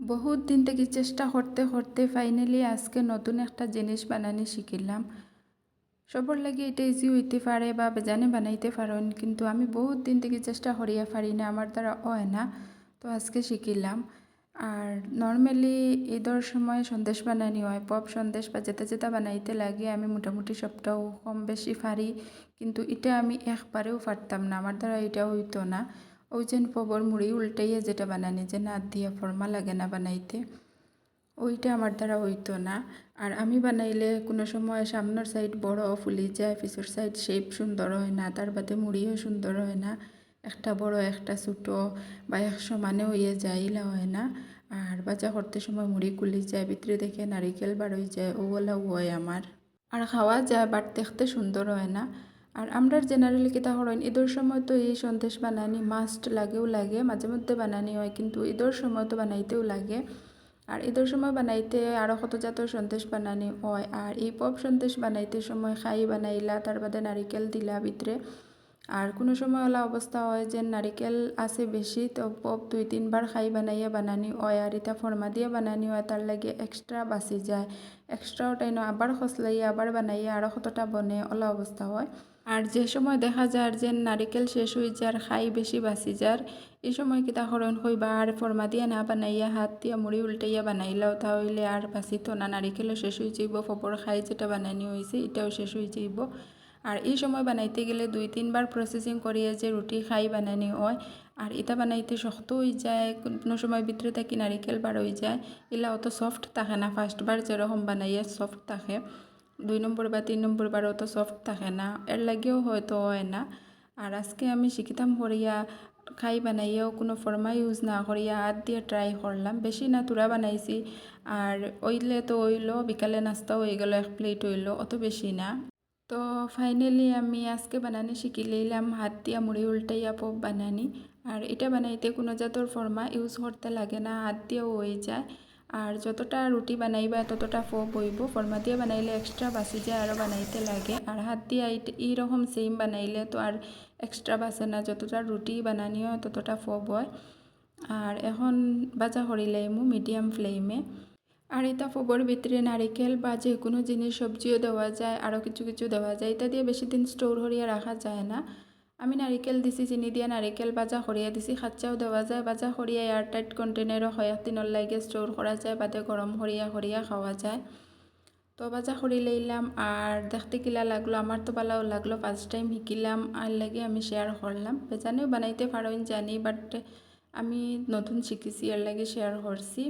বহুত দিন থেকে চেষ্টা করতে করতে ফাইনালি আজকে নতুন একটা জিনিস বানানি শিখিলাম। সবর লাগে এটা ইজি হইতে পারে বা বেজানে বানাইতে পারেন, কিন্তু আমি বহুত দিন থেকে চেষ্টা করিয়া পারি না, আমার দ্বারা হয় না, তো আজকে শিখিলাম। আর নর্মালি ঈদের সময় সন্দেশ বানানি হয়, পপ সন্দেশ বা যেটা যেটা বানাইতে লাগে, আমি মোটামুটি সবটাও কম বেশি পারি, কিন্তু এটা আমি একবারেও পারতাম না, আমার দ্বারা এটা হইতো না। ওই যে পবর মুড়ি উল্টাইয়া যেটা বানানি যে না দিয়া ফর্মা লাগে না বানাইতে, ওইটা আমার দ্বারা হইতো না। আর আমি বানাইলে কোনো সময় সামনের সাইড বড় ফুলি যায়, পিছর সাইড শেপ সুন্দর হয় না, তার বাদে মুড়িও সুন্দর হয় না। একটা বড়, একটা ছোটো বা এক সমানে হইয়ে যায় ইলা হয় না। আর বাজা করতে সময় মুড়ি কুলি যায়, ভিতরে দেখে নারিকেল হয়ে যায় ওগুলাও হয় আমার। আর খাওয়া যায়, বাট দেখতে সুন্দর হয় না। আর আমরা জেনারেলি কিতা করেন ঈদের সময় তো এই সন্দেশ বানানি মাস্ট লাগেও লাগে, মাঝে মধ্যে বানানি হয়, কিন্তু ঈদের সময় তো বানাইতেও লাগে। আর ঈদের সময় বানাইতে আরও কত সন্দেশ বানানি হয়, আর এই পপ সন্দেশ বানাইতে সময় খাই বানাইলা, তার বাদে নারিকেল দিলা ভিতরে। আর কোনো সময় ওলা অবস্থা হয় যে নারিকেল আছে বেশি, তো পপ দুই তিনবার খাই বানাইয়া বানানি হয়, আর এটা ফর্মা দিয়ে বানানি হয়, তার লাগে এক্সট্রা বাঁচি যায়। এক্সট্রা ওটাই ন আবার খসলাইয়া আবার বানাইয়া আরও কতটা বনে, ওলা অবস্থা হয়। আর যে সময় দেখা যায় যে নারিকেল শেষ হয়ে যার খাই বেশি বাঁচি যার, এই সময় কিতা হরণ হইবা? আর ফর্মা দিয়া না বানাইয়া, হাত দিয়া মুড়ি উল্টাইয়া বানাইলাও তাহলে আর বাঁচিত না। নারিকেলও শেষ হয়ে যাইব, ফপর খাই যেটা বানানি হয়েছে এটাও শেষ হয়ে যাইব। আর এই সময় বানাইতে গেলে দুই, তিনবার প্রসেসিং করিয়া যে রুটি খাই বানানি হয়, আর এটা বানাইতে শক্ত হয়ে যায়, কোনো সময় ভিতরে থাকি নারিকেল বার হয়ে যায় এলা অত সফট থাকে না। ফার্স্টবার যেরকম বানাইয়া সফট থাকে। দুই নম্বর বা তিন নম্বর বার অত সফট থাকে না। এর লাগেও হয়তো হয় না। আর আজকে আমি শিখিতাম করিয়া খাই বানাইয়াও কোনো ফর্মা ইউজ না করিয়া হাত দিয়ে ট্রাই করলাম। বেশি না তুরা বানাইছি। আর ওইলে তো ওইলো বিকালে নাস্তাও হয়ে গেল, এক প্লেট হইল, অত বেশি না। তো ফাইনালি আমি আজকে বানানি শিখি লইলাম, হাত দিয়া মুড়ি উল্টাইয়া পপ বানানি। আর এটা বানাইতে কোনো জাতর ফর্মা ইউজ করতে লাগে না, হাত দিয়েও হয়ে যায়। আর যতটা রুটি বানাইবা, ততটা ফপ হইব ফর্মা দিয়ে বানাইলে এক্সট্রা বাসি যায় আরও বানাইতে লাগে। আর হাত দিয়ে এইরকম সেম বানাইলে তো আর এক্সট্রা বাসে না। যতটা রুটি বানানি হয়, ততটা ফপ হয় আর এখন বাজা করিলাইমু মিডিয়াম ফ্লেমে আর এটা ফবর ভিতরে নারিকেল বা যে কোনো জিনিস, সবজিও দেওয়া যায় আরও কিছু কিছু দেওয়া যায়। এটা দিয়ে বেশি দিন স্টোর করিয়া রাখা যায় না। আমি নারিকেল দিছি, চিনি দিয়া নারিকেল বাজা সরিয়া দিছি খাচ্চাও দেওয়া যায়, বাজা সরিয়া এয়ারটাইট কন্টেনারও কয়েক দিনের লাগে স্টোর করা যায়, বাদে গরম সরিয়া সরিয়া খাওয়া যায়। তো বাজা সরি লইলাম আর দেখতে কিলা লাগল আমার তো ভালো লাগল ফার্স্ট টাইম শিকিলাম আর লাগে আমি শেয়ার করলাম বেজানেও বানাইতে পারেন জানি বাট আমি নতুন শিখেছি এর লাগে শেয়ার করছি